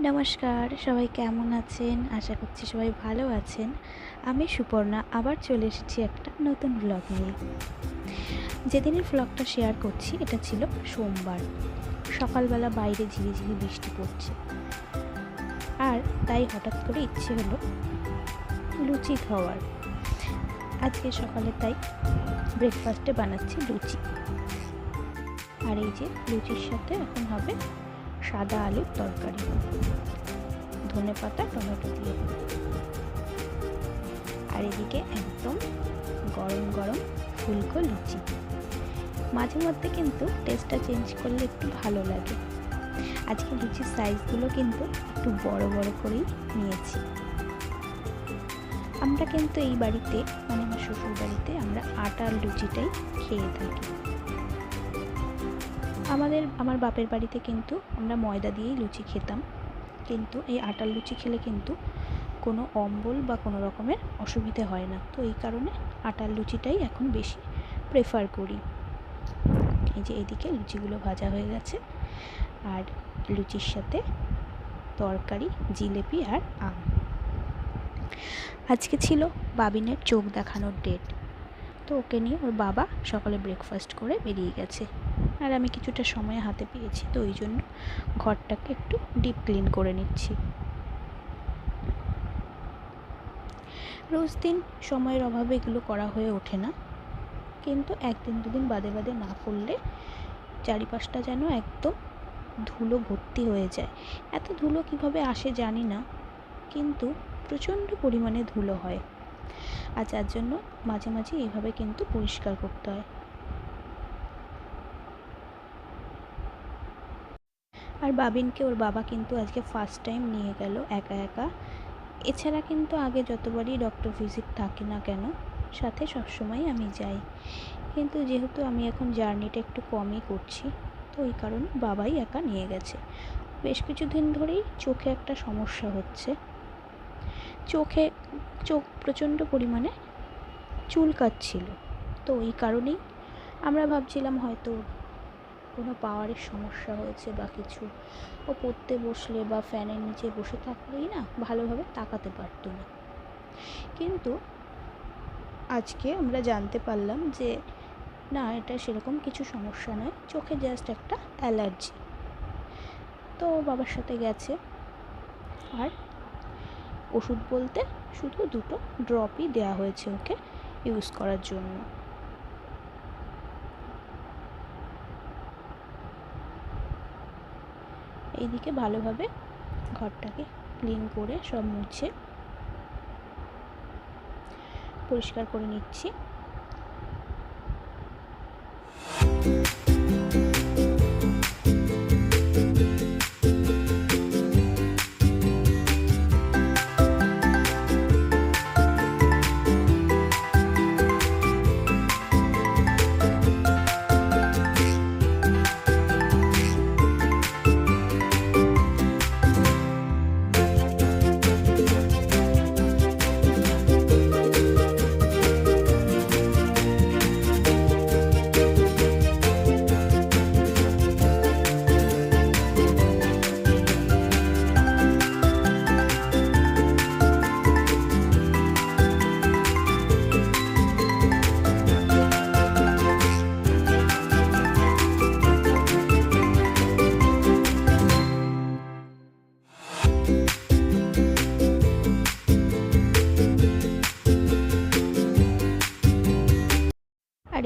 নমস্কার, সবাই কেমন আছেন? আশা করছি সবাই ভালো আছেন। আমি সুপর্ণা, আবার চলে এসেছি একটা নতুন ব্লগ নিয়ে। যেদিনের ব্লগটা শেয়ার করছি, এটা ছিল সোমবার। সকালবেলা বাইরে ঝিরিঝিরি বৃষ্টি পড়ছে। আর তাই হঠাৎ করে ইচ্ছে হলো লুচি খাওয়ার। আজকে সকালে তাই ব্রেকফাস্টে বানাচ্ছি লুচি। আর এই যে লুচির সাথে এখন হবে সাদা আলুর তরকারি। ধনে পাতা, টমেটো দিয়ে। আর এদিকে একদম গরম গরম ফুলকো লুচি। মাঝে মধ্যে কিন্তু টেস্টটা চেঞ্জ করলে একটু ভালো লাগে। আজকে লুচির সাইজগুলো কিন্তু একটু বড় বড় করেই নিয়েছি। আমরা কিন্তু এই বাড়িতে মানে আমার শ্বশুর বাড়িতে আমরা আটার লুচিটাই খেয়ে থাকি। আমাদের, আমার বাপের বাড়িতে কিন্তু আমরা ময়দা দিয়েই লুচি খেতাম। কিন্তু এই আটার লুচি খেলে কিন্তু কোনো অম্বল বা কোনো রকমের অসুবিধে হয় না। তো এই কারণে আটার লুচিটাই এখন বেশি প্রেফার করি। এই যে এদিকে লুচিগুলো ভাজা হয়ে গেছে। আর লুচির সাথে তরকারি, জিলেপি আর আম। আজকে ছিল বাবিনের চোখ দেখানোর ডেট তো ওকে নিয়ে ওর বাবা সকালে ব্রেকফাস্ট করে বেরিয়ে গেছে। আর আমি কিছুটা সময় হাতে পেয়েছি, তো ওই জন্য ঘরটাকে একটু ডিপ ক্লিন করে নিচ্ছি। রোজ দিন সময়ের অভাবে এগুলো করা হয়ে ওঠে না, কিন্তু একদিন দুদিন বাদে বাদে না করলে চারিপাশটা যেন একদম ধুলো ভর্তি হয়ে যায়। এত ধুলো কীভাবে আসে জানি না, কিন্তু প্রচণ্ড পরিমাণে ধুলো হয়। আর যার জন্য মাঝে মাঝে এইভাবে কিন্তু পরিষ্কার করতে হয়। আর বাবিনকে ওর বাবা কিন্তু আজকে ফার্স্ট টাইম নিয়ে গেল একা একা। এছাড়া কিন্তু আগে যতবারই ডক্টর ভিজিট থাকে না কেন, সাথে সবসময় আমি যাই। কিন্তু যেহেতু আমি এখন জার্নিটা একটু কমই করছি, তো ওই কারণে বাবাই একা নিয়ে গেছে। বেশ কিছুদিন ধরেই চোখে একটা সমস্যা হচ্ছে। চোখে চোখ প্রচণ্ড পরিমাণে চুল চুলকাচ্ছিল। তো ওই কারণেই আমরা ভাবছিলাম হয়তো কোনো পাওয়ারের সমস্যা হয়েছে বা কিছু। ও পড়তে বসলে বা ফ্যানের নিচে বসে থাকলেই না ভালোভাবে তাকাতে পারতো না। কিন্তু আজকে আমরা জানতে পারলাম যে, না, এটা সেরকম কিছু সমস্যা নয়, চোখে জাস্ট একটা অ্যালার্জি তো বাবার সাথে গেছে। আর ওষুধ বলতে শুধু দুটো ড্রপই দেওয়া হয়েছে ওকে ইউজ করার জন্য। এইদিকে ভালোভাবে ঘরটাকে ক্লিন করে সব মুছে পরিষ্কার করে নিচ্ছি।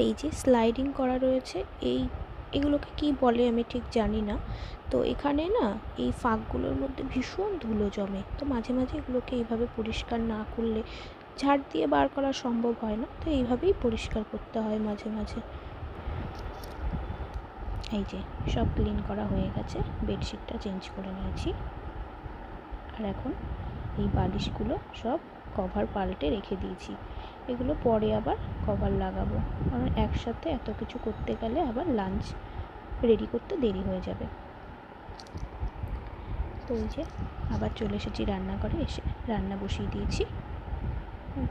এই যে স্লাইডিং করা রয়েছে, এই এগুলোকে কি বলে আমি ঠিক জানি না। তো এখানে না এই ফাঁকগুলোর মধ্যে ভীষণ ধুলো জমে। তো মাঝে মাঝে এগুলোকে এইভাবে পরিষ্কার না করলে ঝাড় দিয়ে বার করা সম্ভব হয় না। তো এইভাবেই পরিষ্কার করতে হয় মাঝে মাঝে। এই যে সব ক্লিন করা হয়ে গেছে। বেডশিটটা চেঞ্জ করে নিয়েছি। আর এখন এই বালিশগুলো সব কভার পাল্টে রেখে দিয়েছি। এগুলো পরে আবার কভার লাগাবো। কারণ একসাথে এত কিছু করতে গেলে আবার লাঞ্চ রেডি করতে দেরি হয়ে যাবে। তো ওই যে আবার চলে এসেছি রান্না রান্নাঘরে, এসে রান্না বসিয়ে দিয়েছি।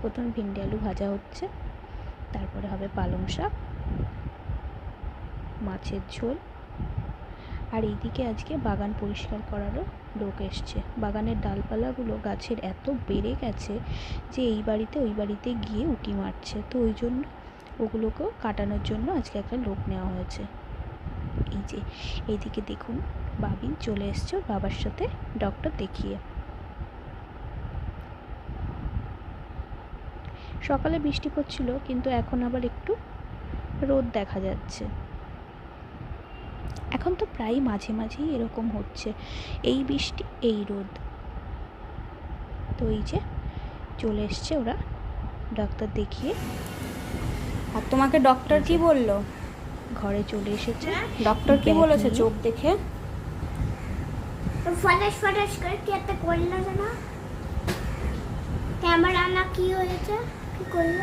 প্রথম ভিন্ডি আলু ভাজা হচ্ছে, তারপরে হবে পালং শাক, মাছের ঝোল আর এইদিকে আজকে বাগান পরিষ্কার করারও লোক এসছে। বাগানের ডালপালাগুলো গাছের এত বেড়ে গেছে যে এই বাড়িতে ওই বাড়িতে গিয়ে উঁকি মারছে। তো ওই জন্য ওগুলোকেও কাটানোর জন্য আজকে একটা লোক নেওয়া হয়েছে। এই যে, এইদিকে দেখুন বাবিন চলে এসছে বাবার সাথে ডক্টর দেখিয়ে। সকালে বৃষ্টি পড়ছিল, কিন্তু এখন আবার একটু রোদ দেখা যাচ্ছে। এখন তো প্রায় মাঝে মাঝেই এরকম হচ্ছে। এই বৃষ্টি এই রোদ। তো এই যে চলে এসছে ওরা ডাক্তার দেখিয়ে। আর তোমাকে ডক্টর কি বলল? ঘরে চলে এসেছে। ডক্টর কি বলেছে চোখ দেখে? ফটাস ফটাস করে কি একটা করল না ক্যামেরা না কি হয়েছে? কি করল?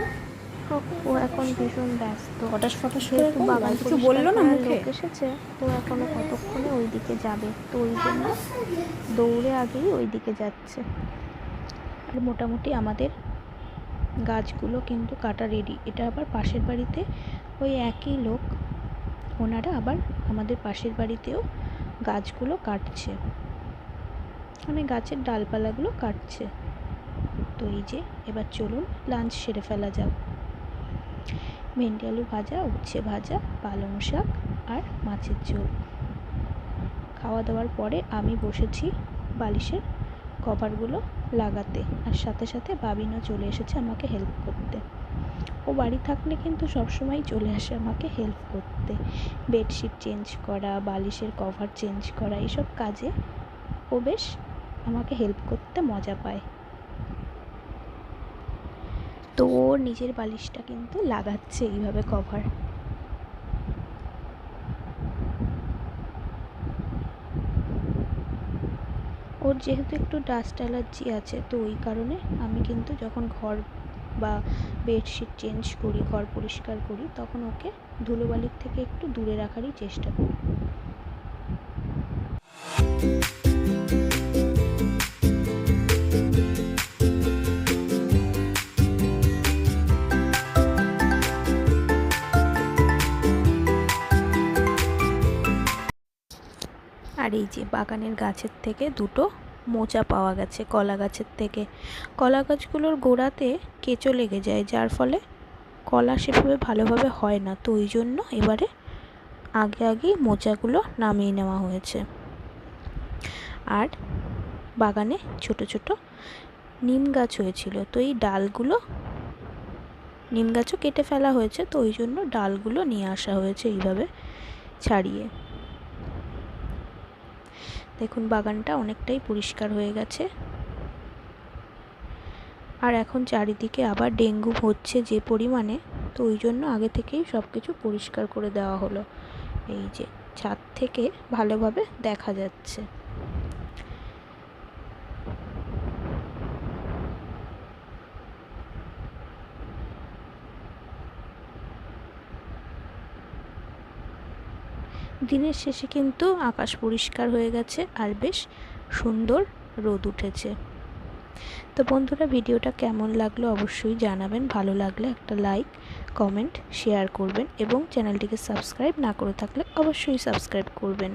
ও এখন ভীষণ ব্যস্ত। ফটাস ফটাস করল, বাগান কিছু বলল না মুখে? এসেছে ও এখনও কতক্ষণে ওই দিকে যাবে? তো ওই জন্য দৌড়ে আগেই ওই দিকে যাচ্ছে। আর মোটামুটি আমাদের গাছগুলো কিন্তু কাটা রেডি এটা আবার পাশের বাড়িতে ওই একই লোক ওনারা আবার আমাদের পাশের বাড়িতেও গাছগুলো কাটছে। মানে গাছের ডালপালাগুলো কাটছে। তো এই যে এবার চলুন লাঞ্চ সেরে ফেলা যাক। ভেন্ডি আলু ভাজা, উচ্ছে ভাজা, পালং শাক আর মাছের ঝোল। খাওয়া দাওয়ার পরে আমি বসেছি বালিশের কভারগুলো লাগাতে আর সাথে সাথে বাবিনও চলে এসেছে আমাকে হেল্প করতে। ও বাড়ি থাকলে কিন্তু সবসময় চলে আসে আমাকে হেল্প করতে। বেডশিট চেঞ্জ করা, বালিশের কভার চেঞ্জ করা এইসব কাজে ও বেশ আমাকে হেল্প করতে মজা পায়। তো ওর নিজের বালিশটা কিন্তু লাগাচ্ছে এইভাবে কভার ওর যেহেতু একটু ডাস্ট অ্যালার্জি আছে, তো ওই কারণে আমি কিন্তু যখন ঘর বা বেডশিট চেঞ্জ করি, ঘর পরিষ্কার করি, তখন ওকে ধুলোবালির থেকে একটু দূরে রাখারই চেষ্টা করি। আর এই যে বাগানের গাছের থেকে দুটো মোচা পাওয়া গেছে কলা গাছের থেকে। কলা গাছগুলোর গোড়াতে কেঁচো লেগে যায়, যার ফলে কলা সেভাবে ভালোভাবে হয় না। তো ওই জন্য এবারে আগে আগেই মোচাগুলো নামিয়ে নেওয়া হয়েছে। আর বাগানে ছোট ছোট নিম গাছ হয়েছিল। তো এই ডালগুলো, নিম গাছও কেটে ফেলা হয়েছে, তো ওই জন্য ডালগুলো নিয়ে আসা হয়েছে এইভাবে ছাড়িয়ে। দেখুন, বাগানটা অনেকটাই পরিষ্কার হয়ে গেছে। আর এখন চারিদিকে আবার ডেঙ্গু হচ্ছে যে পরিমাণে, তো ওই জন্য আগে থেকেই সব কিছু পরিষ্কার করে দেওয়া হলো। এই যে, ছাদ থেকে ভালোভাবে দেখা যাচ্ছে। দিনের শেষে কিন্তু আকাশ পরিষ্কার হয়ে গেছে আর বেশ সুন্দর রোদ উঠেছে। তো বন্ধুরা, ভিডিওটা কেমন লাগল অবশ্যই জানাবেন। ভালো লাগলে একটা লাইক, কমেন্ট, শেয়ার করবেন এবং চ্যানেলটিকে সাবস্ক্রাইব না করে থাকলে অবশ্যই সাবস্ক্রাইব করবেন।